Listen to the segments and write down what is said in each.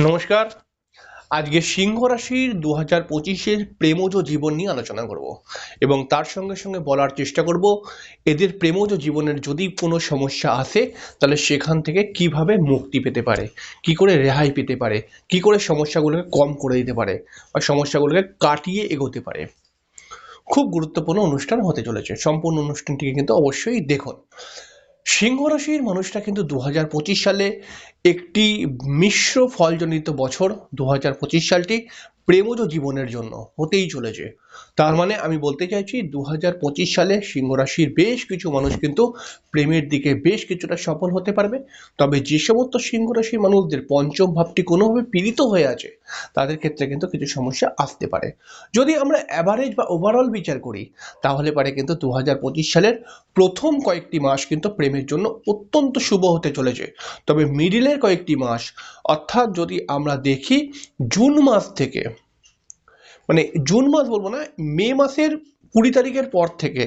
নমস্কার। আজকে সিংহ রাশির দু হাজার পঁচিশের প্রেমজ জীবন নিয়ে আলোচনা করব এবং তার সঙ্গে সঙ্গে বলার চেষ্টা করব, এদের প্রেমজ জীবনের যদি কোনো সমস্যা আসে, তাহলে সেখান থেকে কীভাবে মুক্তি পেতে পারে, কি করে রেহাই পেতে পারে, কি করে সমস্যাগুলোকে কম করে দিতে পারে বা সমস্যাগুলোকে কাটিয়ে এগোতে পারে। খুব গুরুত্বপূর্ণ অনুষ্ঠান হতে চলেছে। সম্পূর্ণ অনুষ্ঠানটিকে কিন্তু অবশ্যই দেখুন। সিংহ রাশির মানুষরা কিন্তু দু হাজার পঁচিশ সালে একটি মিশ্র ফলজনিত বছর দু হাজার পঁচিশ সালটি প্রেমজ জীবনের জন্য হতেই চলেছে। তার মানে আমি বলতে চাইছি দু হাজার পঁচিশ সালে সিংহ রাশির বেশ কিছু মানুষ কিন্তু প্রেমের দিকে বেশ কিছুটা সফল হতে পারবে। তবে যে সমস্ত সিংহ রাশির মানুষদের পঞ্চম ভাবটি কোনোভাবে পীড়িত হয়ে আছে, তাদের ক্ষেত্রে কিন্তু কিছু সমস্যা আসতে পারে। যদি আমরা অ্যাভারেজ বা ওভারঅল বিচার করি, তাহলে পারে কিন্তু দু হাজার পঁচিশ সালের প্রথম কয়েকটি মাস কিন্তু প্রেমের জন্য অত্যন্ত শুভ হতে চলেছে। তবে মিডিলের কয়েকটি মাস, অর্থাৎ যদি আমরা দেখি, জুন মাস থেকে মানে জুন মাস বলব না মে মাসের কুড়ি তারিখের পর থেকে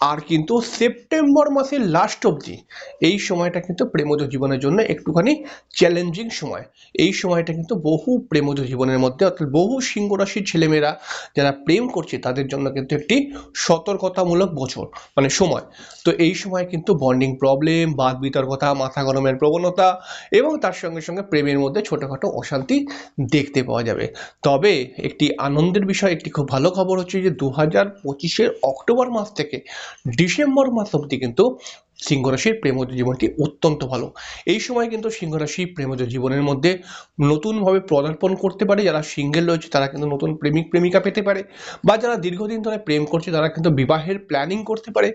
আর কিন্তু সেপ্টেম্বর মাসের লাস্ট অবধি, এই সময়টা কিন্তু প্রেমজ জীবনের জন্য একটুখানি চ্যালেঞ্জিং সময়। এই সময়টা কিন্তু বহু প্রেমজ জীবনের মধ্যে, অর্থাৎ বহু সিংহ রাশির ছেলেমেয়েরা যারা প্রেম করছে, তাদের জন্য কিন্তু একটি সতর্কতামূলক বছর মানে সময়। তো এই সময় কিন্তু বন্ডিং প্রবলেম বাদ বিতর্কতা, মাথা গরমের প্রবণতা এবং তার সঙ্গে সঙ্গে প্রেমের মধ্যে ছোটোখাটো অশান্তি দেখতে পাওয়া যাবে। তবে একটি আনন্দের বিষয়, একটি খুব ভালো খবর হচ্ছে যে দু হাজার পঁচিশের অক্টোবর মাস থেকে ডিসেম্বর মাস অবধি কিন্তু সিংহরাশির প্রেমজ জীবনটি অত্যন্ত ভালো। এই সময় কিন্তু সিংহরাশি প্রেমজ জীবনের মধ্যে নতুনভাবে পদার্পণ করতে পারে। যারা সিঙ্গেল রয়েছে, তারা কিন্তু নতুন প্রেমিক, প্রেমিকা পেতে পারে বা যারা দীর্ঘদিন ধরে প্রেম করছে, তারা কিন্তু বিবাহের প্ল্যানিং করতে পারে।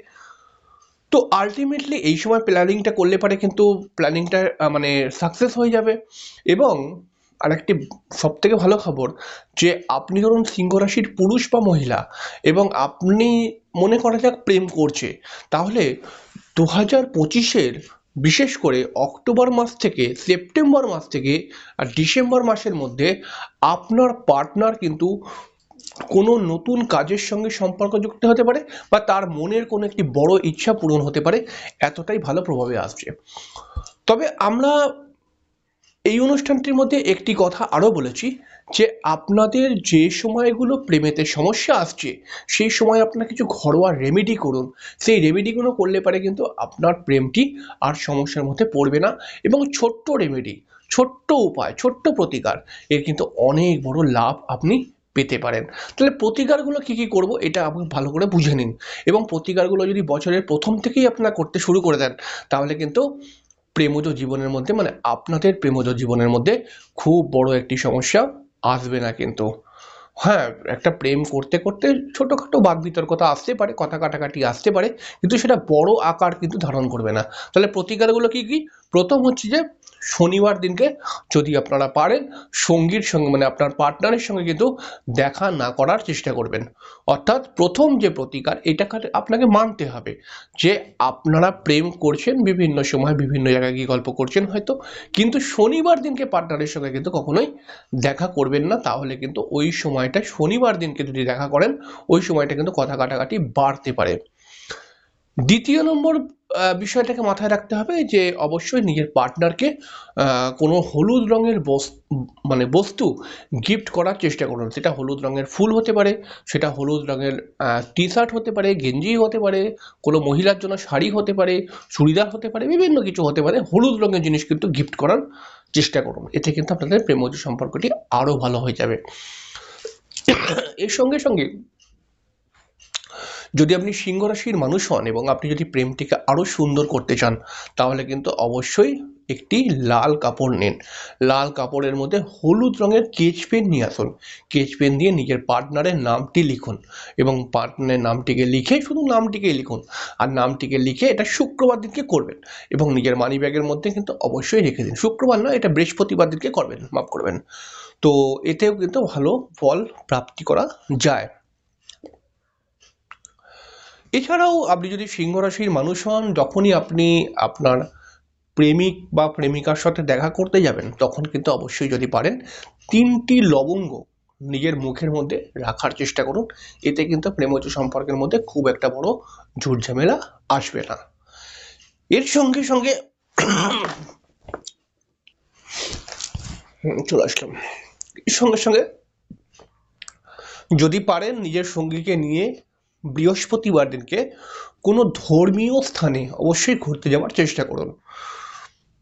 তো আলটিমেটলি এই সময় প্ল্যানিংটা করলে পারে কিন্তু প্ল্যানিংটা মানে সাকসেস হয়ে যাবে এবং আরেকটি সব থেকে ভালো খবর যে আপনি ধরুন সিংহ রাশির পুরুষ বা মহিলা এবং আপনি মনে করা যাক প্রেম করছে, তাহলে দু হাজার পঁচিশের বিশেষ করে অক্টোবর মাস থেকে সেপ্টেম্বর মাস থেকে আর ডিসেম্বর মাসের মধ্যে আপনার পার্টনার কিন্তু কোনো নতুন কাজের সঙ্গে সম্পর্ক যুক্ত হতে পারে বা তার মনের কোনো একটি বড় ইচ্ছা পূরণ হতে পারে, এতটাই ভালো প্রভাবে আসছে। তবে আমরা এই অনুষ্ঠানটির মধ্যে একটি কথা আরও বলেছি যে আপনাদের যে সময়গুলো প্রেমেতে সমস্যা আসছে, সেই সময় আপনার কিছু ঘরোয়া রেমেডি করুন। সেই রেমেডিগুলো করলে পারে কিন্তু আপনার প্রেমটি আর সমস্যার মধ্যে পড়বে না এবং ছোট্ট রেমেডি ছোট্ট উপায়, ছোট্ট প্রতিকার, এর কিন্তু অনেক বড় লাভ আপনি পেতে পারেন। তাহলে প্রতিকারগুলো কী কী করব এটা আপনি ভালো করে বুঝে নিন এবং প্রতিকারগুলো যদি বছরের প্রথম থেকেই আপনারা করতে শুরু করে দেন, তাহলে কিন্তু প্রেমজ জীবনের মধ্যে মানে আপনাদের প্রেমজ জীবনের মধ্যে খুব বড় একটি সমস্যা আসবে না কিন্তু। হ্যাঁ একটা প্রেম করতে করতে ছোটোখাটো বাক বিতর্কতা আসতে পারে, কথা কাটাকাটি আসতে পারে, কিন্তু সেটা বড় আকার কিন্তু ধারণ করবে না। তাহলে প্রতিকারগুলো কি কি? প্রথম হচ্ছে যে, শনিবার দিনকে যদি আপনারা পারেন, সঙ্গীর সঙ্গে মানে আপনার পার্টনারের সঙ্গে কিন্তু দেখা না করার চেষ্টা করবেন। অর্থাৎ প্রথম যে প্রতিকার এটা আপনাকে মানতে হবে যে, আপনারা প্রেম করছেন বিভিন্ন সময়, বিভিন্ন জায়গায় গিয়ে গল্প করছেন হয়তো, কিন্তু শনিবার দিনকে পার্টনারের সঙ্গে কিন্তু কখনোই দেখা করবেন না, তাহলে কিন্তু ওই সময়টা শনিবার দিনকে যদি দেখা করেন, ওই সময়টা কিন্তু কথা কাটাকাটি বাড়তে পারে। দ্বিতীয় নম্বর বিষয়টাকে মাথায় রাখতে হবে যে, অবশ্যই নিজের পার্টনারকে কোনো হলুদ রঙের বস- মানে বস্তু গিফট করার চেষ্টা করুন। সেটা হলুদ রঙের ফুল হতে পারে, সেটা হলুদ রঙের টি শার্ট হতে পারে, গেঞ্জি হতে পারে, কোনো মহিলার জন্য শাড়ি হতে পারে, চুড়িদার হতে পারে, বিভিন্ন কিছু হতে পারে, হলুদ রঙের জিনিস কিন্তু গিফট করার চেষ্টা করুন। এতে কিন্তু আপনাদের প্রেমজ সম্পর্কটি আরও ভালো হয়ে যাবে। এর সঙ্গে সঙ্গে যদি আপনি সিংহ রাশির মানুষ হন এবং আপনি যদি প্রেমটিকে আরও সুন্দর করতে চান, তাহলে কিন্তু অবশ্যই একটি লাল কাপড় নিন। লাল কাপড়ের মধ্যে হলুদ রঙের কেচ পেন নিয়ে আসুন। কেচ পেন দিয়ে নিজের পার্টনারের নামটি লিখুন এবং পার্টনারের নামটিকে লিখে শুধু নামটিকেই লিখুন। আর নামটিকে লিখে এটা শুক্রবার দিনকে করবেন এবং নিজের মানি ব্যাগের মধ্যে কিন্তু অবশ্যই রেখে দিন। শুক্রবার নয়, এটা বৃহস্পতিবার দিনকে করবেন, মাফ করবেন। তো এতেও কিন্তু ভালো ফল প্রাপ্তি করা যায়। এছাড়াও আপনি যদি সিংহ রাশির মানুষ হন, যখনই আপনি আপনার প্রেমিক বা প্রেমিকার সাথে দেখা করতে যাবেন, তখন কিন্তু অবশ্যই যদি পারেন, তিনটি লবঙ্গ নিজের মুখের মধ্যে রাখার চেষ্টা করুন। এতে কিন্তু প্রেমজ সম্পর্কের মধ্যে খুব একটা বড় ঝুটঝামেলা আসবে না। এর সঙ্গে সঙ্গে চলে আসলাম। সঙ্গে সঙ্গে। যদি পারেন নিজের সঙ্গীকে নিয়ে বৃহস্পতিবার দিনকে কোনো ধর্মীয় স্থানে অবশ্যই ঘুরতে যাওয়ার চেষ্টা করুন।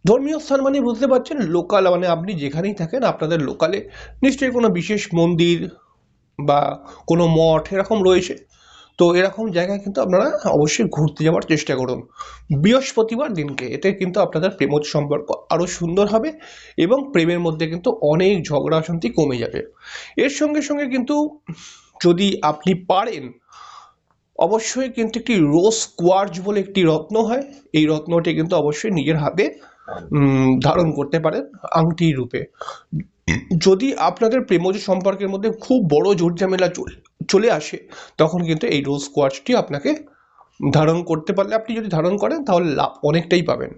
ধর্মীয় স্থান মানে বুঝতে পারছেন, লোকাল মানে আপনি যেখানেই থাকেন, আপনাদের লোকালে নিশ্চয়ই কোনো বিশেষ মন্দির বা কোনো মঠ এরকম রয়েছে। তো এরকম জায়গায় কিন্তু আপনারা অবশ্যই ঘুরতে যাওয়ার চেষ্টা করুন। বৃহস্পতিবার দিনকে, এতে কিন্তু আপনাদের প্রেমজ সম্পর্ক আরও সুন্দর হবে এবং প্রেমের মধ্যে কিন্তু অনেক ঝগড়া অশান্তি কমে যাবে। এর সঙ্গে সঙ্গে কিন্তু যদি আপনি পারেন, অবশ্যই কিন্তু একটি রোজ কোয়ার্জ বলে একটি রত্ন হয়। এই রত্নটি কিন্তু অবশ্যই নিজের হাতে ধারণ করতে পারেন আংটি রূপে। যদি আপনাদের প্রেমজ সম্পর্কের মধ্যে খুব বড় ঝামেলা চলে চলে আসে, তখন কিন্তু এই রোজ কোয়ার্চটি আপনাকে ধারণ করতে পারলে, আপনি যদি ধারণ করেন তাহলে লাভ অনেকটাই পাবেন।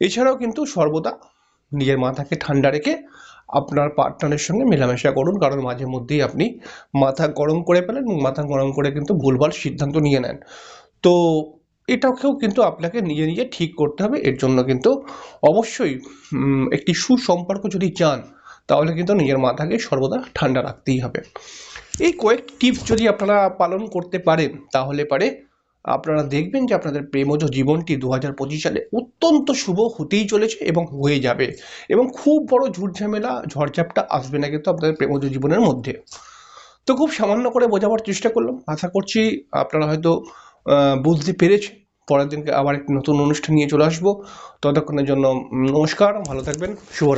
এছাড়াও কিন্তু সর্বদা নিজের মাথাকে ঠান্ডা রেখে আপনার পার্টনারের সঙ্গে মেলামেশা করুন, কারণ মাঝে মধ্যেই আপনি মাথা গরম করে ফেলেন এবং মাথা গরম করে কিন্তু ভুলভাল সিদ্ধান্ত নিয়ে নেন। তো এটাকেও কিন্তু আপনাকে নিজে নিজে ঠিক করতে হবে, এর জন্য কিন্তু অবশ্যই একটি সুসম্পর্ক যদি চান, তাহলে কিন্তু নিজের মাথাকে সর্বদা ঠান্ডা রাখতেই হবে। এই কয়েক টিপস যদি আপনারা পালন করতে পারেন, তাহলে পারে আপনারা দেখবেন যে আপনাদের প্রেমজ জীবনটি দু হাজার পঁচিশ সালে অত্যন্ত শুভ হতেই চলেছে এবং হয়ে যাবে এবং খুব বড় ঝুটঝামেলা, ঝড়ঝাপটা আসবে না কিন্তু আপনাদের প্রেমজ জীবনের মধ্যে। তো খুব সামান্য করে বোঝাবার চেষ্টা করলাম। আশা করছি আপনারা হয়তো বুঝতে পেরেছে পরের দিনকে আবার একটি নতুন অনুষ্ঠান নিয়ে চলে আসব। ততক্ষণের জন্য নমস্কার, ভালো থাকবেন শুভ